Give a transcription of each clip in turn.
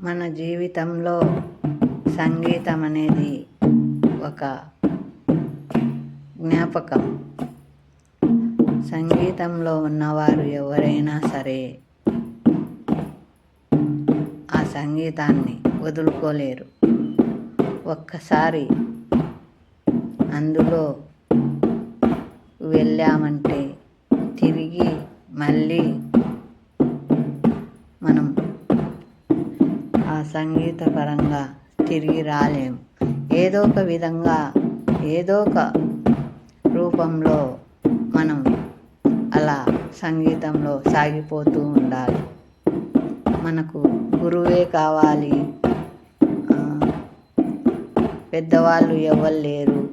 మన జీవితంలో సంగీతం అనేది ఒక జ్ఞాపకం. సంగీతంలో ఉన్నవారు ఎవరైనా సరే ఆ సంగీతాన్ని వదులుకోలేరు. ఒక్కసారి అందులో వెళ్ళామంటే తిరిగి మళ్ళీ సంగీతపరంగా తిరిగి రాలేము ఏదో ఒక విధంగా ఏదో ఒక రూపంలో మనం అలా సంగీతంలో సాగిపోతూ ఉండాలి. మనకు గురువే కావాలి. పెద్దవాళ్ళు ఎవరు లేరు.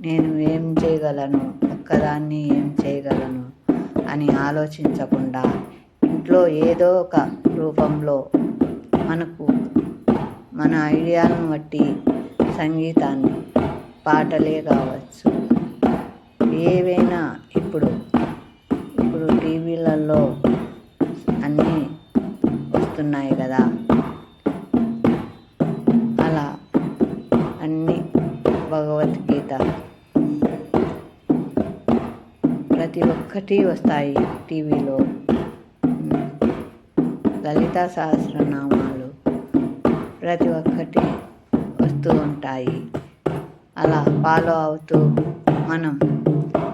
నేను ఏం చేయగలను? ఒక్కదాన్ని ఏం చేయగలను అని ఆలోచించకుండా ఇంట్లో ఏదో ఒక రూపంలో మనకు మన ఐడియాలను బట్టి సంగీతాన్ని పాటలే కావచ్చు. ఏవైనా ఇప్పుడు ఇప్పుడు టీవీలలో అన్నీ వస్తున్నాయి కదా. అలా అన్ని భగవద్గీత ప్రతి ఒక్కటి వస్తాయి టీవీలో. లలిత సహస్రనామం ప్రతి ఒక్కటి వస్తూ ఉంటాయి. అలా ఫాలో అవుతూ మనం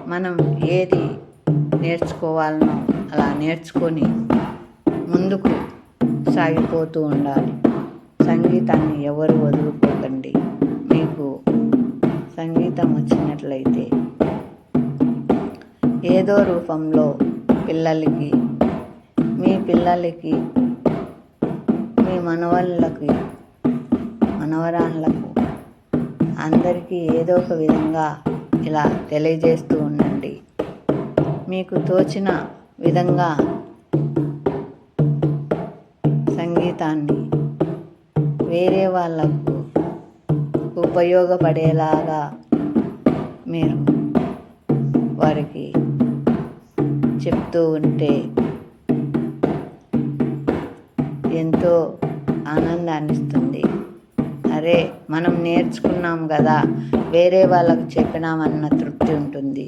మనం ఏది నేర్చుకోవాలనో అలా నేర్చుకొని ముందుకు సాగిపోతూ ఉండాలి. సంగీతాన్ని ఎవరు వదులుకోకండి. మీకు సంగీతం వచ్చినట్లయితే ఏదో రూపంలో పిల్లలకి మీ పిల్లలకి మీ మనవళ్ళకి మనవరాళ్ళకు అందరికీ ఏదో ఒక విధంగా ఇలా తెలియజేస్తూ ఉండండి. మీకు తోచిన విధంగా సంగీతాన్ని వేరే వాళ్ళకు ఉపయోగపడేలాగా మీరు వారికి చెప్తూ ఉంటే ఎంతో ఆనందాన్నిస్తుంది. సరే అరే మనం నేర్చుకున్నాం కదా వేరే వాళ్ళకు చెప్పినామన్న తృప్తి ఉంటుంది.